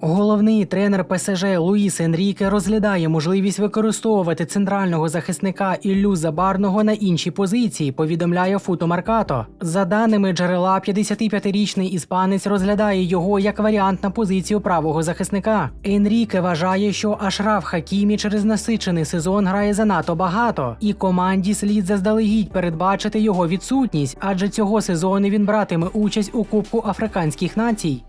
Головний тренер ПСЖ Луїс Енріке розглядає можливість використовувати центрального захисника Іллю Забарного на інші позиції, повідомляє Футомаркато. За даними джерела, 55-річний іспанець розглядає його як варіант на позицію правого захисника. Енріке вважає, що Ашраф Хакімі через насичений сезон грає занадто багато, і команді слід заздалегідь передбачити його відсутність, адже цього сезону він братиме участь у Кубку африканських націй.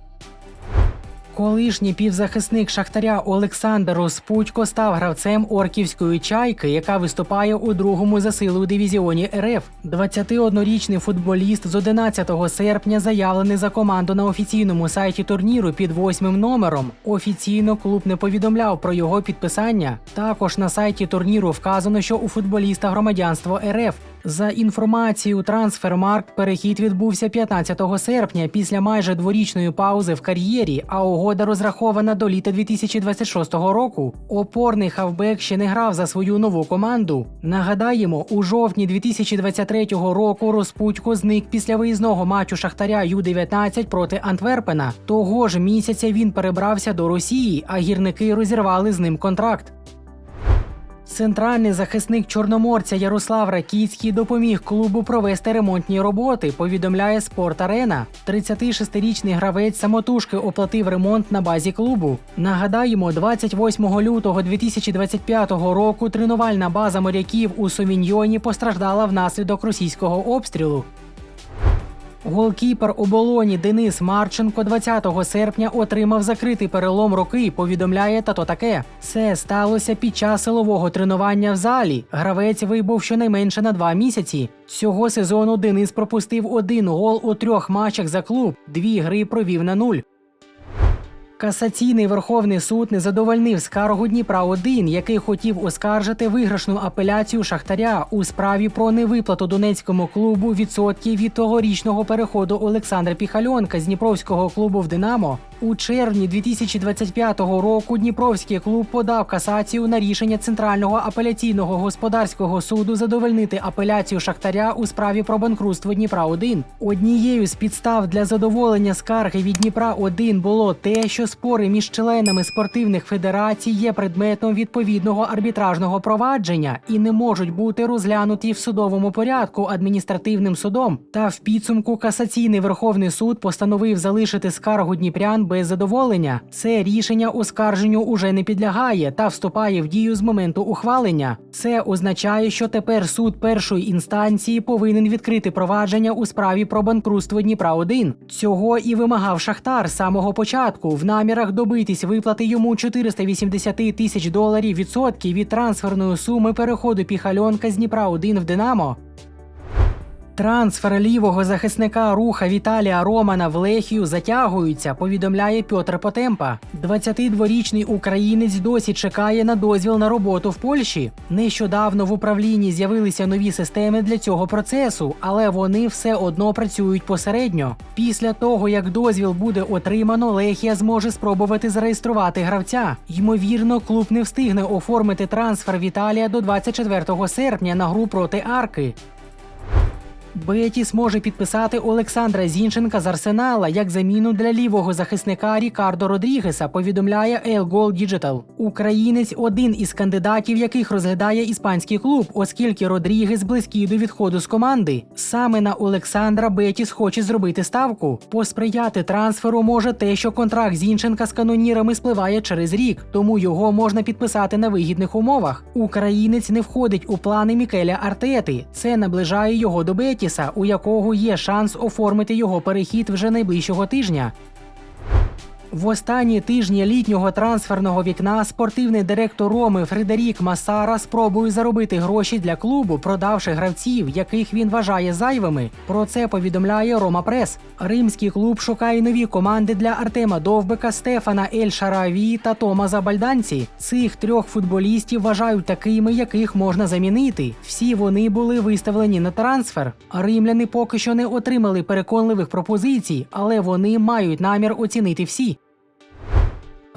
Колишній півзахисник Шахтаря Олександр Розпутько став гравцем орківської чайки, яка виступає у другому за силою дивізіоні РФ. 21-річний футболіст з 11 серпня заявлений за команду на офіційному сайті турніру під восьмим номером. Офіційно клуб не повідомляв про його підписання. Також на сайті турніру вказано, що у футболіста громадянство РФ. За інформацією Трансфермаркт, перехід відбувся 15 серпня після майже дворічної паузи в кар'єрі, а угода розрахована до літа 2026 року. Опорний хавбек ще не грав за свою нову команду. Нагадаємо, у жовтні 2023 року Розпутько зник після виїзного матчу Шахтаря Ю-19 проти Антверпена. Того ж місяця він перебрався до Росії, а гірники розірвали з ним контракт. Центральний захисник чорноморця Ярослав Ракіцький допоміг клубу провести ремонтні роботи. Повідомляє Спорт Арена. 36-річний гравець самотужки оплатив ремонт на базі клубу. Нагадаємо, 28 лютого 2025 року тренувальна база моряків у Совіньйоні постраждала внаслідок російського обстрілу. Голкіпер оболоні Денис Марченко 20 серпня отримав закритий перелом руки. Повідомляє тато таке. Це сталося під час силового тренування в залі. Гравець вибув щонайменше на два місяці. Цього сезону Денис пропустив один гол у трьох матчах за клуб. Дві гри провів на нуль. Касаційний Верховний суд не задовольнив скаргу Дніпра 1 який хотів оскаржити виграшну апеляцію Шахтаря у справі про невиплату донецькому клубу відсотків від тогорічного переходу Олександра Піхальонка з Дніпровського клубу в Динамо. У червні 2025 року Дніпровський клуб подав касацію на рішення Центрального апеляційного господарського суду задовольнити апеляцію Шахтаря у справі про банкрутство Дніпра 1 Однією з підстав для задоволення скарги від Дніпра 1 було те, що спори між членами спортивних федерацій є предметом відповідного арбітражного провадження і не можуть бути розглянуті в судовому порядку адміністративним судом. Та в підсумку касаційний Верховний суд постановив залишити скаргу Дніпрян без задоволення. Це рішення оскарженню уже не підлягає та вступає в дію з моменту ухвалення. Це означає, що тепер суд першої інстанції повинен відкрити провадження у справі про банкрутство Дніпра 1 Цього і вимагав Шахтар з самого початку в намірах добитись виплати йому 480 тисяч доларів відсотків від трансферної суми переходу Піхальонка з Дніпра 1 в Динамо. Трансфер лівого захисника руха Віталія Романа в Лехію затягується, повідомляє Пьотр Потемпа. 22-річний українець досі чекає на дозвіл на роботу в Польщі. Нещодавно в управлінні з'явилися нові системи для цього процесу, але вони все одно працюють посередньо. Після того, як дозвіл буде отримано, Лехія зможе спробувати зареєструвати гравця. Ймовірно, клуб не встигне оформити трансфер Віталія до 24 серпня на гру проти Арки. Бетіс може підписати Олександра Зінченка з Арсенала як заміну для лівого захисника Рікардо Родрігеса, повідомляє Gol Digital. Українець один із кандидатів, яких розглядає іспанський клуб, оскільки Родрігес близький до відходу з команди. Саме на Олександра Бетіс хоче зробити ставку. Посприяти трансферу може те, що контракт Зінченка з канонірами спливає через рік, тому його можна підписати на вигідних умовах. Українець не входить у плани Мікеля Артети. Це наближає його до Бетіса, у якого є шанс оформити його перехід вже найближчого тижня. В останні тижні літнього трансферного вікна спортивний директор Роми Фредерік Масара спробує заробити гроші для клубу, продавши гравців, яких він вважає зайвими. Про це повідомляє Рома Прес. Римський клуб шукає нові команди для Артема Довбика, Стефана Ель Шараві та Томаза Бальданці. Цих трьох футболістів вважають такими, яких можна замінити. Всі вони були виставлені на трансфер. Римляни поки що не отримали переконливих пропозицій, але вони мають намір оцінити всі.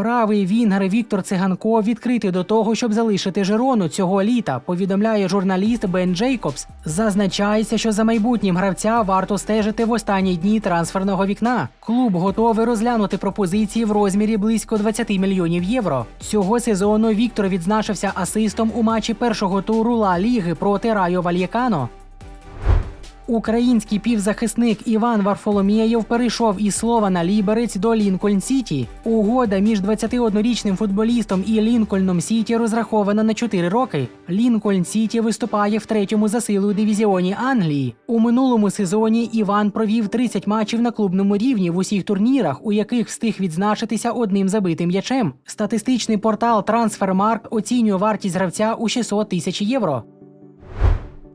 Правий вінгер Віктор Циганко відкритий до того, щоб залишити Жирону цього літа. Повідомляє журналіст Бен Джейкобс. Зазначається, що за майбутнім гравця варто стежити в останні дні трансферного вікна. Клуб готовий розглянути пропозиції в розмірі близько 20 мільйонів євро. Цього сезону Віктор відзначився асистом у матчі першого туру Ла Ліги проти Райо Вальєкано. Український півзахисник Іван Варфоломєєв перейшов із слова на Ліберець до Лінкольн Сіті. Угода між 21-річним футболістом і Лінкольном Сіті розрахована на 4 роки. Лінкольн Сіті виступає в третьому за силою дивізіоні Англії. У минулому сезоні Іван провів 30 матчів на клубному рівні в усіх турнірах, у яких встиг відзначитися одним забитим м'ячем. Статистичний портал Transfermarkt оцінює вартість гравця у 600 тисяч євро.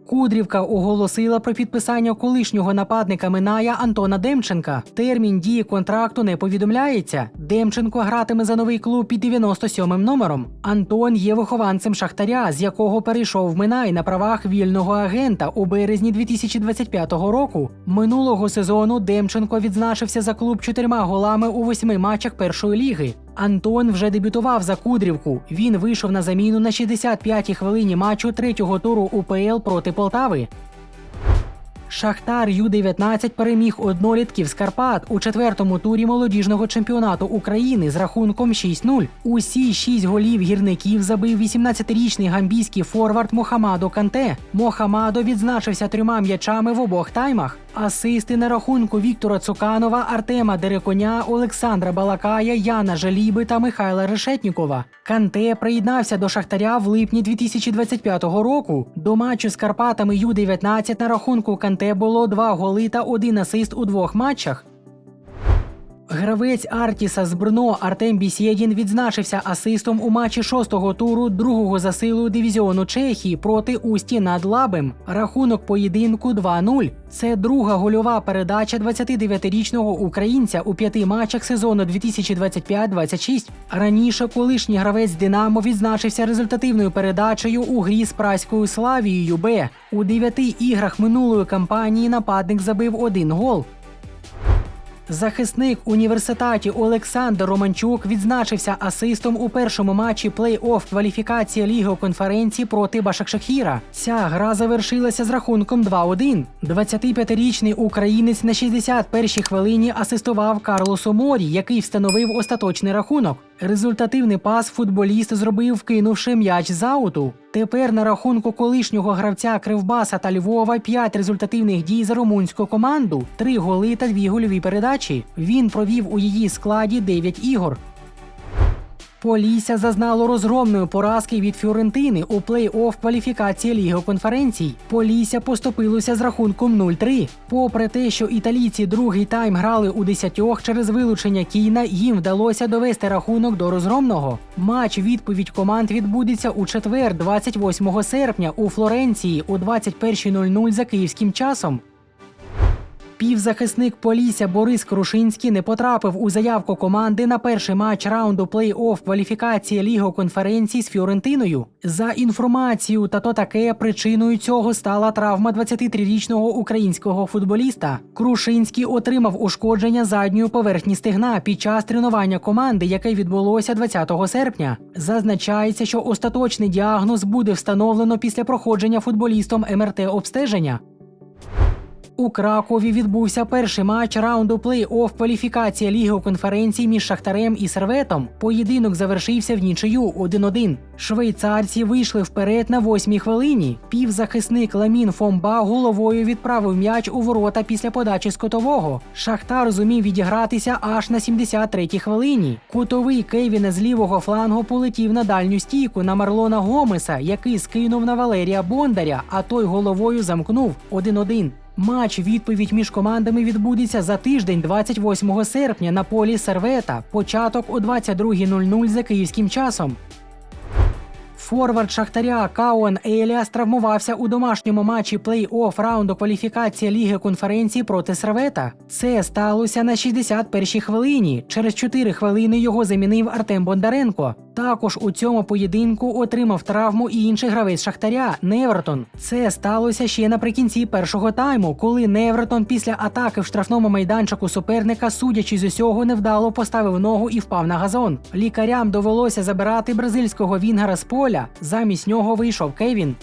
Кудрівка оголосила про підписання колишнього нападника Миная Антона Демченка. Термін дії контракту не повідомляється. Демченко гратиме за новий клуб під 97-м номером. Антон є вихованцем Шахтаря, з якого перейшов Минай на правах вільного агента у березні 2025 року. Минулого сезону Демченко відзначився за клуб чотирма голами у восьми матчах першої ліги. Антон вже дебютував за Кудрівку. Він вийшов на заміну на 65-й хвилині матчу третього туру УПЛ проти Полтави. Шахтар Ю-19 переміг однолітків з Карпат у четвертому турі молодіжного чемпіонату України з рахунком 6-0. Усі шість голів гірників забив 18-річний гамбійський форвард Мохамадо Канте. Мохамадо відзначився трьома м'ячами в обох таймах. Асисти на рахунку Віктора Цуканова, Артема Дереконя, Олександра Балакая, Яна Жаліби та Михайла Решетнікова. Канте приєднався до Шахтаря в липні 2025 року. До матчу з Карпатами Ю-19 на рахунку Канте було два голи та один асист у двох матчах. Гравець Артіса з Брно Артем Бісєдін відзначився асистом у матчі шостого туру другого за силу дивізіону Чехії проти Усті над Лабем. Рахунок поєдинку 2-0. Це друга гольова передача 29-річного українця у п'яти матчах сезону 2025-26. Раніше колишній гравець Динамо відзначився результативною передачею у грі з праською Славією Б. У дев'яти іграх минулої кампанії нападник забив один гол. Захисник університеті Олександр Романчук відзначився асистом у першому матчі плей-офф кваліфікації Ліги конференції проти Башакшахіра. Ця гра завершилася з рахунком 2-1. 25-річний українець на 61-й хвилині асистував Карлосу Морі, який встановив остаточний рахунок. Результативний пас футболіст зробив, вкинувши м'яч з ауту. Тепер на рахунку колишнього гравця Кривбаса та Львова 5 результативних дій за румунську команду, 3 голи та 2 гольові передачі. Він провів у її складі 9 ігор. Полісся зазнало розгромної поразки від Фіорентини у плей-офф кваліфікації Ліги конференцій. Полісся поступилося з рахунком 0-3. Попри те, що італійці другий тайм грали у десятьох через вилучення Кіна, їм вдалося довести рахунок до розгромного. Матч відповідь команд відбудеться у четвер, 28 серпня, у Флоренції о 21.00 за київським часом. Півзахисник Полісся Борис Крушинський не потрапив у заявку команди на перший матч раунду плей-офф кваліфікації Ліги конференцій з Фіорентиною. За інформацією, та то таке причиною цього стала травма 23-річного українського футболіста. Крушинський отримав ушкодження задньої поверхні стегна під час тренування команди, яке відбулося 20 серпня. Зазначається, що остаточний діагноз буде встановлено після проходження футболістом МРТ обстеження. У Кракові відбувся перший матч раунду плей-офф кваліфікація Ліги конференцій між Шахтарем і Серветом. Поєдинок завершився в нічию 1-1. Швейцарці вийшли вперед на восьмій хвилині. Півзахисник Ламін Фомба головою відправив м'яч у ворота після подачі з котового. Шахтар зумів відігратися аж на 73-й хвилині. Кутовий Кевіна з лівого флангу полетів на дальню стійку на Марлона Гомеса, який скинув на Валерія Бондаря, а той головою замкнув 1-1. Матч відповідь між командами відбудеться за тиждень, 28 серпня, на полі Сервета. Початок о 22.00 за київським часом. Форвард Шахтаря Каон Еліас травмувався у домашньому матчі плей-офф раунду кваліфікації Ліги конференції проти Сервета. Це сталося на 61-й хвилині. Через 4 хвилини його замінив Артем Бондаренко. Також у цьому поєдинку отримав травму і інший гравець Шахтаря Невертон. Це сталося ще наприкінці першого тайму, коли Невертон після атаки в штрафному майданчику суперника, судячи з усього, невдало поставив ногу і впав на газон. Лікарям довелося забирати бразильського вінгера з поля. Замість нього вийшов Кевін.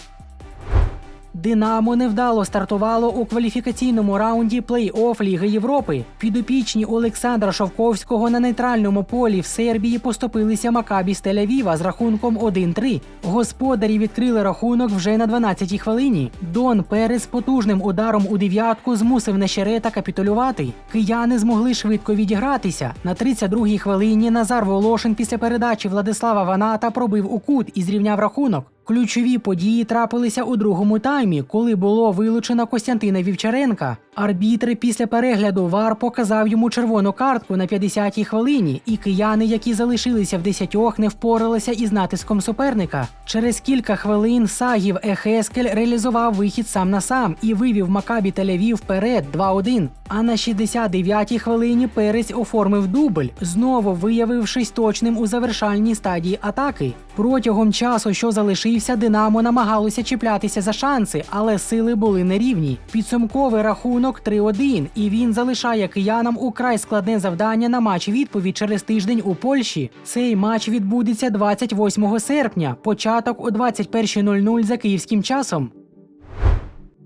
Динамо невдало стартувало у кваліфікаційному раунді плей-офф Ліги Європи. Підопічні Олександра Шовковського на нейтральному полі в Сербії поступилися Макабі з Тель-Авіва з рахунком 1-3. Господарі відкрили рахунок вже на 12-й хвилині. Дон Перес потужним ударом у дев'ятку змусив Нещерета капітулювати. Кияни змогли швидко відігратися. На 32-й хвилині Назар Волошин після передачі Владислава Ваната пробив у кут і зрівняв рахунок. Ключові події трапилися у другому таймі, коли було вилучено Костянтина Вівчаренка. Арбітри після перегляду ВАР показав йому червону картку на 50-й хвилині, і кияни, які залишилися в десятьох, не впоралися із натиском суперника. Через кілька хвилин Сагів Ехескель реалізував вихід сам на сам і вивів Макабі Тель-Авів вперед 2-1. А на 69-й хвилині Перець оформив дубль, знову виявившись точним у завершальній стадії атаки. Протягом часу, що залишився, Динамо намагалося чіплятися за шанси, але сили були нерівні. Підсумковий рахунок 3-1, і він залишає киянам украй складне завдання на матч відповідь через тиждень у Польщі. Цей матч відбудеться 28 серпня, початок о 21.00 за київським часом.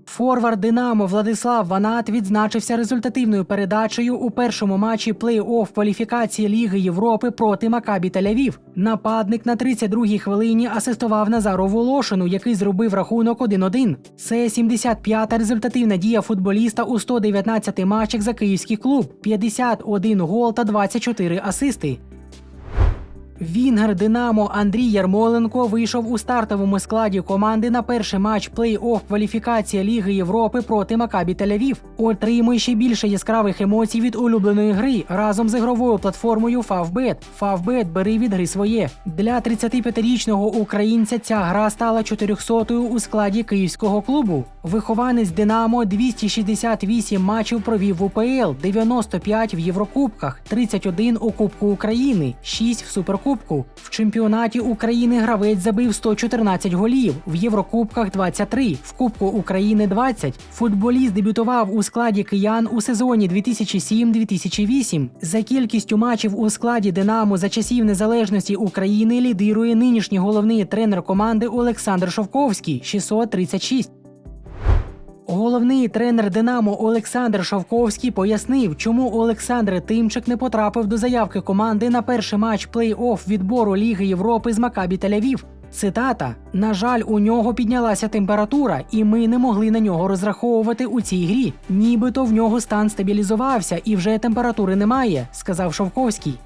Форвард Динамо Владислав Ванат відзначився результативною передачею у першому матчі плей-офф кваліфікації Ліги Європи проти Макабі Тель-Авів. Нападник на 32-й хвилині асистував Назару Волошину, який зробив рахунок 1-1. Це 75-та результативна дія футболіста у 119 матчах за київський клуб, 51 гол та 24 асисти. Вінгер Динамо Андрій Ярмоленко вийшов у стартовому складі команди на перший матч плей-офф кваліфікація Ліги Європи проти Макабі Тель-Авів. Отримує ще більше яскравих емоцій від улюбленої гри разом з ігровою платформою Favbet. Favbet бери від гри своє. Для 35-річного українця ця гра стала 400-ю у складі київського клубу. Вихованець Динамо 268 матчів провів в УПЛ, 95 в Єврокубках, 31 у Кубку України, 6 в Суперкубку. В чемпіонаті України гравець забив 114 голів, в Єврокубках 23, в Кубку України 20. Футболіст дебютував у складі киян у сезоні 2007-2008. За кількістю матчів у складі Динамо за часів незалежності України лідирує нинішній головний тренер команди Олександр Шовковський 636. Головний тренер Динамо Олександр Шовковський пояснив, чому Олександр Тимчик не потрапив до заявки команди на перший матч плей-офф відбору Ліги Європи з Макабі Тель-Авів. Цитата: на жаль, у нього піднялася температура, і ми не могли на нього розраховувати у цій грі. Нібито в нього стан стабілізувався і вже температури немає, сказав Шовковський.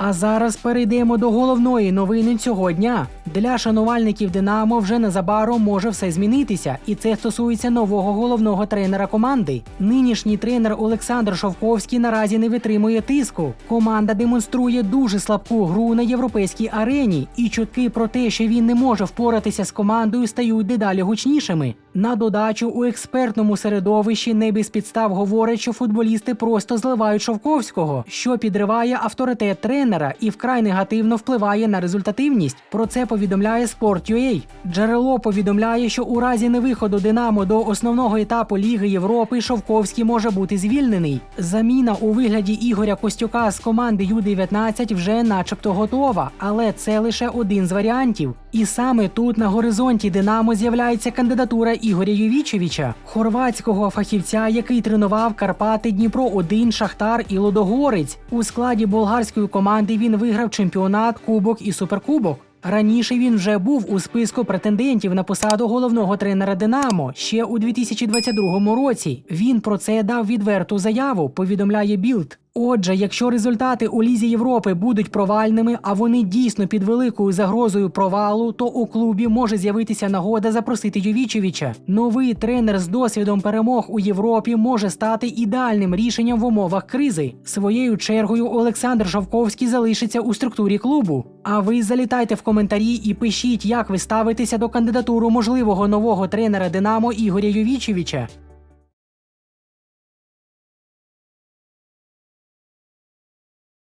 А зараз перейдемо до головної новини цього дня. Для шанувальників Динамо вже незабаром може все змінитися, і це стосується нового головного тренера команди. Нинішній тренер Олександр Шовковський наразі не витримує тиску. Команда демонструє дуже слабку гру на європейській арені, і чутки про те, що він не може впоратися з командою, стають дедалі гучнішими. На додачу у експертному середовищі не без підстав говорять, що футболісти просто зливають Шовковського, що підриває авторитет тренера і вкрай негативно впливає на результативність. Про це повідомляє Sport.ua. Джерело повідомляє, що у разі невиходу Динамо до основного етапу Ліги Європи Шовковський може бути звільнений. Заміна у вигляді Ігоря Костюка з команди Ю-19 вже начебто готова, але це лише один з варіантів. І саме тут на горизонті Динамо з'являється кандидатура Ігоря Ювічевича, хорватського фахівця, який тренував Карпати Дніпро 1 Шахтар і Лодогорець. У складі болгарської команди він виграв чемпіонат, кубок і суперкубок. Раніше він вже був у списку претендентів на посаду головного тренера Динамо ще у 2022 році. Він про це дав відверту заяву. Повідомляє Білд. Отже, якщо результати у Лізі Європи будуть провальними, а вони дійсно під великою загрозою провалу, то у клубі може з'явитися нагода запросити Ювічевича. Новий тренер з досвідом перемог у Європі може стати ідеальним рішенням в умовах кризи. Своєю чергою Олександр Шовковський залишиться у структурі клубу. А ви залітайте в коментарі і пишіть, як ви ставитеся до кандидатуру можливого нового тренера Динамо Ігоря Ювічевича.